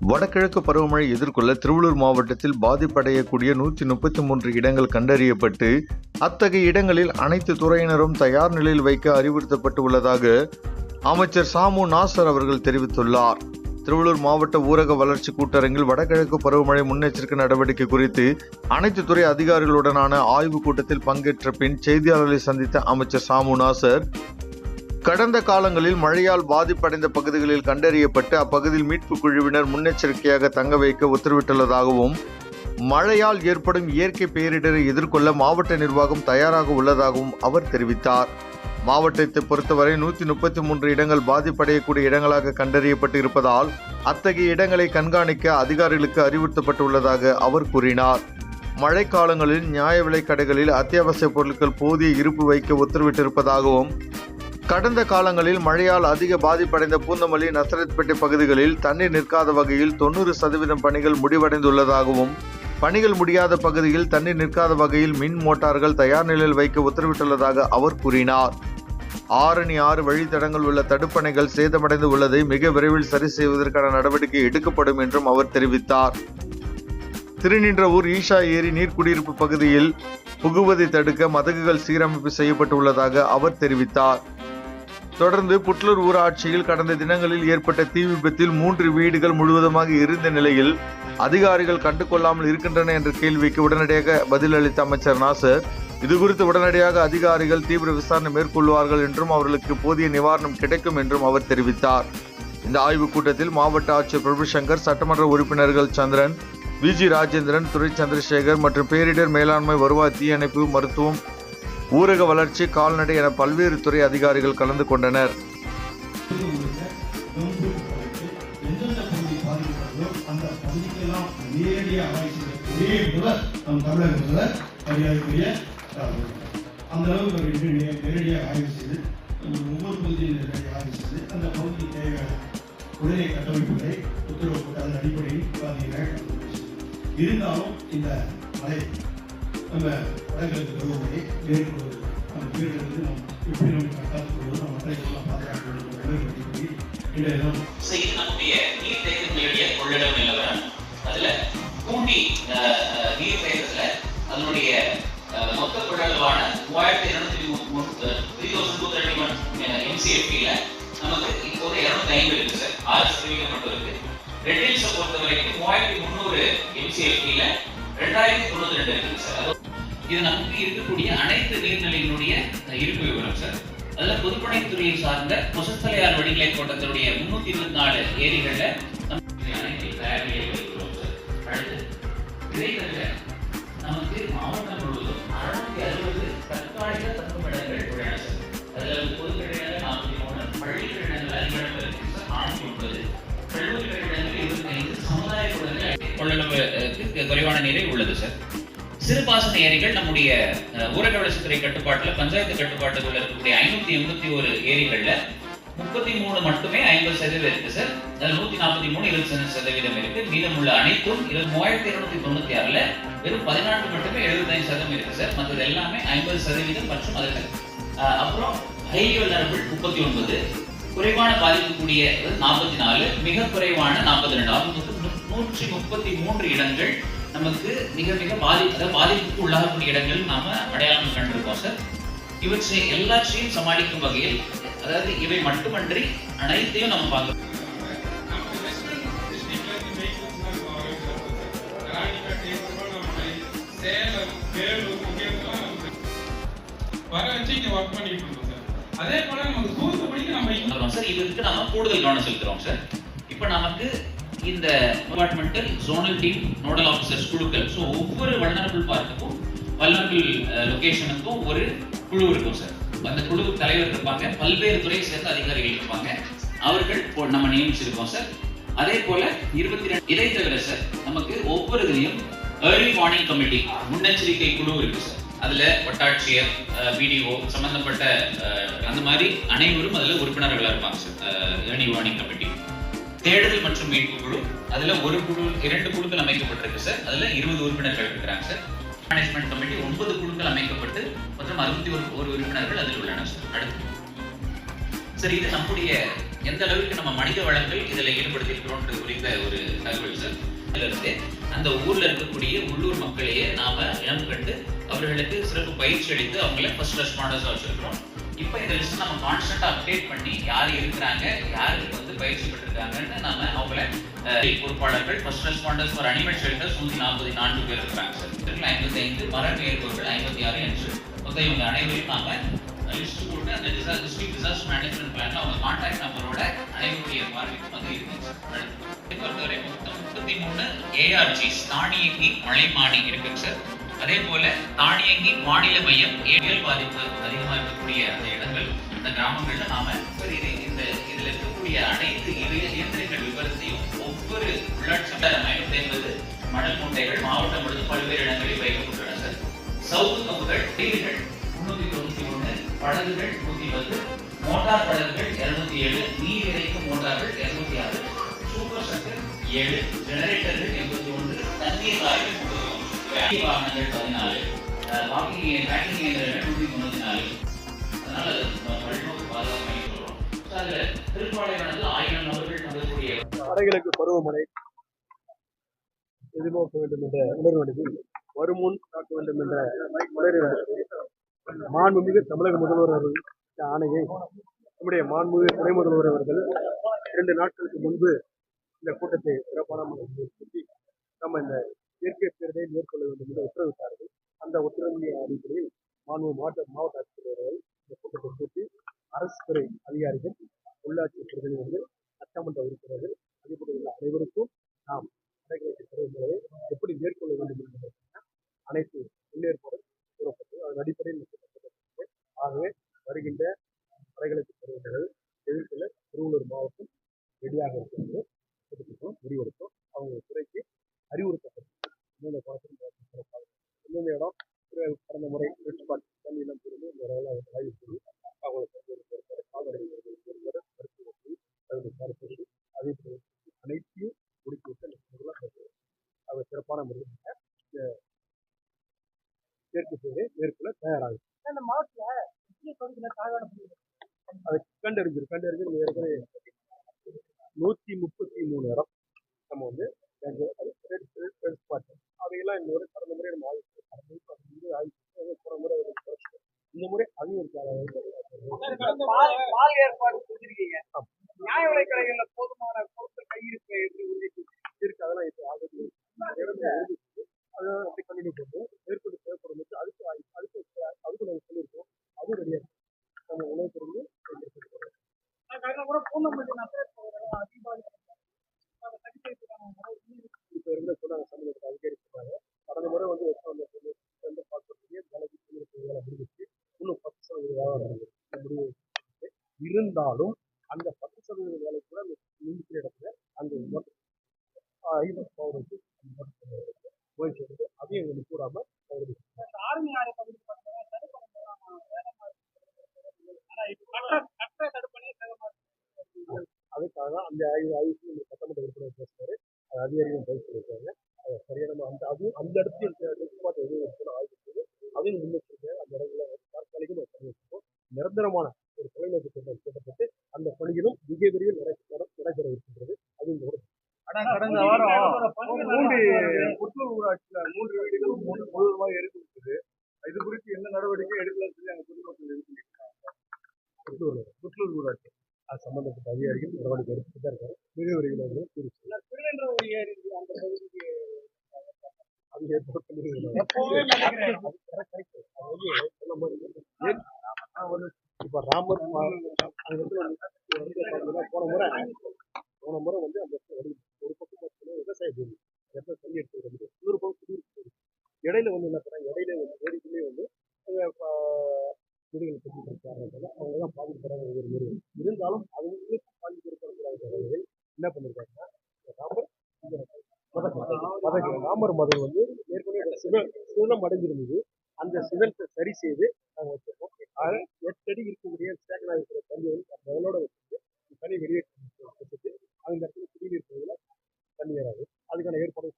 வடகிழக்கு பருவமழை எதிர்கொள்ள திருவள்ளூர் மாவட்டத்தில் பாதிப்படையக்கூடிய நூற்றி முப்பத்தி மூன்று இடங்கள் கண்டறியப்பட்டு அத்தகைய இடங்களில் அனைத்து துறையினரும் தயார் நிலையில் வைக்க அறிவுறுத்தப்பட்டு உள்ளதாக அமைச்சர் சாமு நாசர் அவர்கள் தெரிவித்துள்ளார். திருவள்ளூர் மாவட்ட ஊரக வளர்ச்சி கூட்டரங்கில் வடகிழக்கு பருவமழை முன்னெச்சரிக்கை நடவடிக்கை குறித்து அனைத்து துறை அதிகாரிகளுடனான ஆய்வுக் கூட்டத்தில் பங்கேற்ற பின் செய்தியாளர்களை சந்தித்த அமைச்சர் சாமு நாசர் கடந்த காலங்களில் மழையால் பாதிப்படைந்த பகுதிகளில் கண்டறியப்பட்டு அப்பகுதியில் மீட்பு குழுவினர் முன்னெச்சரிக்கையாக தங்க வைக்க உத்தரவிட்டுள்ளதாகவும் மழையால் ஏற்படும் இயற்கை பேரிடரை எதிர்கொள்ள மாவட்ட நிர்வாகம் தயாராக உள்ளதாகவும் அவர் தெரிவித்தார். மாவட்டத்தை பொறுத்தவரை நூற்றி முப்பத்தி மூன்று இடங்கள் பாதிப்படையக்கூடிய இடங்களாக கண்டறியப்பட்டு இருப்பதால் அத்தகைய இடங்களை கண்காணிக்க அதிகாரிகளுக்கு அறிவுறுத்தப்பட்டுள்ளதாக அவர் கூறினார். மழைக்காலங்களில் நியாய விலைக் கடைகளில் அத்தியாவசிய பொருட்கள் போதிய இருப்பு வைக்க உத்தரவிட்டிருப்பதாகவும் கடந்த காலங்களில் மழையால் அதிக பாதிப்படைந்த பூந்தமல்லி நசரத்பேட்டை பகுதிகளில் தண்ணீர் நிற்காத வகையில் தொண்ணூறு சதவீதம் பணிகள் முடிவடைந்துள்ளதாகவும் பணிகள் முடியாத பகுதியில் தண்ணீர் நிற்காத வகையில் மின் மோட்டார்கள் தயார் நிலையில் வைக்க உத்தரவிட்டுள்ளதாக அவர் கூறினார். ஆரணி ஆறு வழித்தடங்கள் உள்ள தடுப்பணைகள் சேதமடைந்து உள்ளதை மிக விரைவில் சரி செய்வதற்கான நடவடிக்கை எடுக்கப்படும் என்றும் அவர் தெரிவித்தார். திருநின்றவூர் ஈஷா ஏரி நீர்க்குடியிருப்பு பகுதியில் புகுவதை தடுக்க மதகுகள் சீரமைப்பு செய்யப்பட்டுள்ளதாக அவர் தெரிவித்தார். தொடர்ந்து புட்லூர் ஊராட்சியில் கடந்த தினங்களில் ஏற்பட்ட தீ விபத்தில் மூன்று வீடுகள் முழுவதுமாக எரிந்த நிலையில் அதிகாரிகள் கண்டுகொள்ளாமல் இருக்கின்றன என்ற கேள்விக்கு உடனடியாக பதிலளித்த அமைச்சர் நாசர் இதுகுறித்து உடனடியாக அதிகாரிகள் தீவிர விசாரணை மேற்கொள்வார்கள் என்றும் அவர்களுக்கு போதிய நிவாரணம் கிடைக்கும் என்றும் அவர் தெரிவித்தார். இந்த ஆய்வுக் கூட்டத்தில் மாவட்ட ஆட்சியர் பிரபுசங்கர் சட்டமன்ற உறுப்பினர்கள் சந்திரன் விஜி ராஜேந்திரன் துரை சந்திரசேகர் மற்றும் பேரிடர் மேலாண்மை வருவாய் தீயணைப்பு மருத்துவம் ஊரக வளர்ச்சி கால்நடை என பல்வேறு துறை அதிகாரிகள் கலந்து கொண்டனர். அந்த அளவுக்கு நேரடியாக ஆய்வு செய்து ஒவ்வொரு நேரடியாக ஆய்வு செய்து அந்த பகுதிக்கு தேவையான உடனே கட்டமைப்புகளை உத்தரவு போட்டு அதன் அடிப்படையில் இருந்தாலும் இந்த மழை நம்ம வடகிழக்கு பருவமழை மேற்கொள்வது அந்த பேரிலிருந்து நாம் எப்படி நம்ம தற்காத்துக் கொள்வது நம்ம வடகிழக்கெல்லாம் பாதுகாக்க வேண்டும் என்ற பற்றி இன்றைய தினம் So, இது நம்முடைய நீர்த்தேக்கங்களுடைய கொள்ளிடம் நிலவரம் அதுல கூண்டி நீர் தேக்கத்துல அதனுடைய மொத்த கொள்ளளவான மூவாயிரத்தி இருநூத்தி three thousand two thirty one எம்சிஎஃபில நமக்கு இப்போது இருநூத்தி ஐம்பது இருக்கு சார். ஆறு சதவீதம் மட்டும் இருக்கு ரெட் ஹில்ஸை பொறுத்த வரைக்கும் மூவாயிரத்தி முந்நூறு எம்சிஎஃபில ரெண்டாயிரத்தி தொண்ணூத்தி ரெண்டு இருக்கு சார். அது- இது நமக்கு இருக்கக்கூடிய அனைத்து நீர்நிலைகளுடைய இருப்பு விவரம் சார். அதுல பொதுப்பணித்துறையை சார்ந்த கொசத்தலையார் வடிநிலை கோட்டத்தினுடைய முன்னூத்தி இருபத்தி நாலு ஏரிகள்ல நமக்கு மாவட்டம் முழுவதும் அறுநூத்தி அறுபது தற்காலிக தங்குமிடங்கள் உள்ளன சார். அதுல பொது கட்டிடங்கள் நாற்பத்தி மூணு பள்ளி கட்டிடங்கள் அதிகளவு இருக்கு நானூத்தி ஒன்பது. கல்லூரி கட்டிடங்கள் இருபத்தி ஐந்து. சமுதாய கூடங்கள் கொள்ளளவுக்கு குறைவான நிலை உள்ளது சார். சிறுபாசன ஏரிகள் நம்முடைய ஊரக வளர்ச்சித்துறை கட்டுப்பாட்டுல பஞ்சாயத்து கட்டுப்பாட்டுக்குள்ள இருக்கக்கூடிய ஐநூத்தி எண்பத்தி ஒரு ஏரிகள்ல முப்பத்தி மூணு மட்டுமே ஐம்பது சதவீதம் இருக்கு சார் அதில் நூத்தி நாற்பத்தி மூணு இருபத்தி சதவீதம் இருக்கு. மீதமுள்ள அனைத்தும் இது மூவாயிரத்தி இருநூத்தி தொண்ணூத்தி ஆறுல வெறும் பதினான்கு மட்டுமே எழுபத்தஞ்சு சதவீதம் இருக்கு சார் மற்றது எல்லாமே ஐம்பது சதவீதம் மற்றும் அதுல அப்புறம் ஹைலி முப்பத்தி ஒன்பது குறைவான பாதிக்கக்கூடிய நாற்பத்தி நாலு மிக குறைவான நாற்பத்தி ரெண்டு ஆகும். நூற்றி முப்பத்தி மூன்று இடங்கள் நமக்கு மிக மிக பாதி அதாவது பாதிப்புக்கு உள்ளாகக்கூடிய இடங்கள் நாம அடையாளம் கண்டிருக்கோம் சார் இவற்றை எல்லாற்றையும் சமாளிக்கும் வகையில் அதாவது இவை மட்டுமன்றி அனைத்தையும் நம்ம பார்க்க வர வச்சு இங்க ஒர்க் பண்ணிட்டு இருக்கோம் சார் அதே போல நமக்கு தூத்துக்குடிக்கு நம்ம சார் இதற்கு நாம கூடுதல் கவனம் செலுத்துறோம் சார் இப்போ நமக்கு இந்த departmental zonal team nodal officers குழுக்கள். ஸோ ஒவ்வொரு வல்னரபிள் பார்க்கும் வல்னரபிள் லொகேஷனுக்கும் ஒரு குழு இருக்கும் சார் அந்த குழு தலைவர் இருப்பாங்க. பல்வேறு துறையை சேர்ந்த அதிகாரிகள் இருப்பாங்க. அவர்கள் நம்ம நியமிச்சிருக்கோம் சார் அதே போல இருபத்தி ரெண்டு இதை தவிர சார் நமக்கு ஒவ்வொரு இதுலையும் ஏர்லி வார்னிங் கமிட்டி முன்னெச்சரிக்கை குழு இருக்கு சார் அதுல வட்டாட்சியர் பிடிஓ சம்பந்தப்பட்ட அஹ், அந்த மாதிரி அனைவரும் அதுல உறுப்பினர்களா இருப்பாங்க சார் ஏர்லி வார்னிங் கமிட்டி தேடுதல் மற்றும் மீட்பு குழு. அதுல ஒரு குழு இரண்டு குழுக்கள் அமைக்கப்பட்டிருக்கு சார் அதுல இருபது உறுப்பினர்கள் இருக்கிறாங்க சார் மேனேஜ்மெண்ட் கமிட்டி ஒன்பது குழுக்கள் அமைக்கப்பட்டு மற்றும் அறுபத்தி ஒரு ஒரு உறுப்பினர்கள் அதில் உள்ளனர் சார் அடுத்து. சார் இது நம்முடைய எந்த அளவுக்கு நம்ம மனித வளங்கள் இதில் ஈடுபடுத்தியிருக்கிறோன்றது குறித்த ஒரு தகவல் சார் இருந்து அந்த ஊர்ல இருக்கக்கூடிய உள்ளூர் மக்களையே நாம இனம் கண்டு அவர்களுக்கு சிறப்பு பயிற்சி அளித்து அவங்கள ஃபர்ஸ்ட் ரெஸ்பாண்டர்ஸா வச்சிருக்கிறோம். இப்போ இந்த லிஸ்ட் நம்ம கான்ஸ்டன்டா அப்டேட் பண்ணி யார் இருக்கிறாங்க யாருக்கு பயிற்சி பெற்றிருக்காங்கன்னு நாம அவங்கள பொறுப்பாளர்கள் first responders for animal shelters நூத்தி நாற்பத்தி நான்கு பேர் இருக்காங்க. சார் ஐம்பத்தி ஐந்து மரண ஏற்பவர்கள் ஐம்பத்தி ஆறு என்று. மொத்தம் இவங்க அனைவரையும் நாம லிஸ்ட் போட்டு அந்த டிஸ்ட்ரிக்ட் டிசாஸ்டர் மேனேஜ்மெண்ட் பிளான்ல அவங்க கான்டாக்ட் நம்பரோட அனைவருடைய பார்வைக்கும் வந்து இருக்கு. பொறுத்தவரை மொத்தம் முப்பத்தி மூணு ஏஆர்ஜி தானியங்கி மலைமானி இருக்குங்க சார் அதே போல தானியங்கி மாநில மையம் ஏரியல் பாதிப்பு அதிகமாக இருக்கக்கூடிய அந்த இடங்கள் அந்த கிராமங்கள்ல நாம இந்த இருக்கக்கூடிய அனைத்து இதய இயந்திரங்கள் விவரத்தையும் ஒவ்வொரு உள்ளாட்சி ஐநூத்தி ஐம்பது மணல் மூட்டைகள் மாவட்டம் முழுவதும் பல்வேறு இடங்களில் வைக்கப்பட்டுள்ளன சார். சவுக்கு கம்புகள் டீல்கள் முன்னூத்தி தொண்ணூத்தி ஒன்று படகுகள் நூத்தி பத்து மோட்டார் படகுகள் இருநூத்தி ஏழு நீர் இறைக்கும் மோட்டார்கள் இருநூத்தி ஆறு சூப்பர் சக்கர் ஏழு ஜெனரேட்டர்கள் எண்பத்தி ஒன்று தண்ணீர் லாரிகள் முப்பத்தி வாகனங்கள் பதினாலு வாக்கிங் பேக்கிங் இயந்திரங்கள் நூத்தி தொண்ணூத்தி நாலு. அதனால வடகிழக்கு பருவமழை எதிர்நோக்க வேண்டும் என்ற உணர்வடைவில் வருமுன் காக்க வேண்டும் என்ற உணர்வு மாண்புமிகு தமிழக முதல்வர் அவர்கள் இந்த ஆணையை நம்முடைய மாண்புமிகு துணை முதல்வர் அவர்கள் இரண்டு நாட்களுக்கு முன்பு இந்த கூட்டத்தை சிறப்பான முறையில் நம்ம இந்த இயற்கை பேரதை மேற்கொள்ள வேண்டும் என்று உத்தரவிட்டார்கள். அந்த உத்தரவின் அடிப்படையில் மாண்பு மாவட்ட மாவட்ட ஆட்சித்தலைவர்கள் இந்த கூட்டத்தை கூட்டி அரசு துறை அதிகாரிகள் உள்ளாட்சி பிரதிநிதிகள் சட்டமன்ற உறுப்பினர்கள் அதேபோல் உள்ள அனைவருக்கும் நாம் வடகிழக்கு பருவமழையை எப்படி மேற்கொள்ள வேண்டும் என்பதற்கான அனைத்து முன்னேற்பாடும் கூறப்பட்டு அதன் அடிப்படையில் இந்த கூட்டம் நடத்தப்பட்டது. ஆகவே வருகின்ற வடகிழக்கு பருவமழை எதிர்கொள்ள திருவள்ளூர் மாவட்டம் ரெடியாக இருக்கிறது கூட்டத்திற்கும் முடிவெடுத்தோம் அவங்க துறைக்கு அறிவுறுத்தப்பட்டது இந்த பாசனம் எந்தெந்த இடம் பிற- கடந்த முறை ரெட்ஸ்பாட் தண்ணி எல்லாம் பிரிந்து இந்த இடம்லாம் வந்து ஆய்வு செய்து அவங்களுக்கு வந்து ஒரு பொறுப்பாக கால்நடைகளுக்கு ஒரு முறை மருத்துவ போய் அதில் பார்த்து அதே போல அனைத்தையும் முடித்து விட்டு அந்த பொருளாக அவர் சிறப்பான முறையில் இந்த செயற்கை சேவை மேற்கொள்ள தயாராகும் அந்த மாவட்டத்துல முக்கிய பகுதியில் தாழ்வான பகுதி அதை கண்டறிஞ்சிரு கண்டறிஞ்சு ஏற்கனவே நூற்றி முப்பத்தி மூணு இடம் நம்ம வந்து ஸ்பாட் அதையெல்லாம் இந்த முறை கடந்த முறை நம்ம ஆய்வு கடந்த முறை ஆய்வு போன முறை இந்த முறை அதையும் இருக்காது பால் ஏற்பாடு செஞ்சிருக்கீங்க நியாய விலை கடைகள்ல போதுமான பொருட்கள் கையிருப்பை எப்படி உறுதி இருக்கு அதெல்லாம் இப்போ ஆல்ரெடி அதெல்லாம் அப்படி கண்டினியூ பண்ணுவோம் மேற்கொண்டு தேவைப்படும் போது அதுக்கு ஆய்வு அதுக்கு அதுக்கு நாங்கள் சொல்லியிருக்கோம் அதுவும் ரெடியாக நம்ம உணவு பொருள் கடந்த கூட பூந்தமல்லி நகர் தீபாவளி அதை சரி செய்யறதுக்கான முறை இப்போ சமூகத்தில் அதிகரிச்சிருக்காங்க கடந்த முறை வந்து எடுத்து வந்த வந்து பார்க்கக்கூடிய வேலைக்கு முடிஞ்சிச்சு இன்னும் பத்து சதவீத வேலை முடிவு இருந்தாலும் அந்த பத்து சதவீத வேலை கூட அந்த நின்றுக்கிற இடத்துல அந்த பத்து சதவீத வேலை போய் சேர்ந்து அதையும் எங்களுக்கு கூடாம அவருக்கு ஆர்மி ஆறு பகுதி. அதுக்காக தான் அந்த ஆய்வுக்கு இந்த சட்டமன்ற உறுப்பினர் பேசுறாரு அது அதிகாரிகளும் பதில் சொல்லியிருக்காங்க அது சரியான அந்த அதுவும் அந்த இடத்தையும் நிச்சயமாக எதுவும் இருக்குன்னு ஆய்வு செய்து அதையும் முன்னெச்சரிக்கை அந்த இடங்களை தற்காலிகமாக பண்ணி வச்சிருக்கோம். நிரந்தரமான ஒரு தொலைநோக்கு திட்டம் திட்டப்பட்டு அந்த பணிகளும் மிக விரைவில் நடை- நட- நடைபெற இருக்கின்றது. அது இந்த ஒரு கடந்த வாரம் மூன்று புத்தூர் ஊராட்சியில மூன்று வீடுகள் மூணு முழுவதுமாக எரிந்து இது குறித்து என்ன நடவடிக்கை எடுக்கலாம்னு சொல்லி அங்க பொதுமக்கள் இது பண்ணியிருக்காங்க. புத்தூர் புத்தூர் ஊராட்சி. அது சம்பந்தப்பட்ட அதிகாரிகள் நடவடிக்கை எடுத்துட்டு தான் இருக்காங்க. மிக விரைவில் ஏரி அந்த பகுதிக்கு இப்ப ராமர் போன முறை போன முறை வந்து அந்த ஒரு பக்கம் விவசாய பூமி எப்ப இடத்துல தண்ணி எடுத்து வந்து இன்னொரு பக்கம் குடியிருப்பு இடையில வந்து என்ன பண்ணாங்க இடையில வந்து ஏரிக்குள்ளே வந்து அவங்க ப- வீடுகள் கட்டிட்டு இருக்காங்க அவங்க தான் பாதிக்கிறாங்க ஒவ்வொரு முறையும் இருந்தாலும் அவங்களே பாதிக்கப்படக்கூடாத வகையில் என்ன பண்ணிருக்காங்கன்னா ராமர் ராமர் மதம் வந்து சிதல் சிதலம் அடைஞ்சிருந்தது அந்த சிதறத்தை சரி செய்து நாங்கள் வச்சிருக்கோம். ஆக எட்டடி இருக்கக்கூடிய சேகரா இருக்கிற தண்ணியை முதலோட வச்சுட்டு தண்ணி வெளியேற்றி வச்சுட்டு அந்த இடத்துல குடிநீர் பகுதியில் தண்ணி வராது. அதுக்கான ஏற்பாடு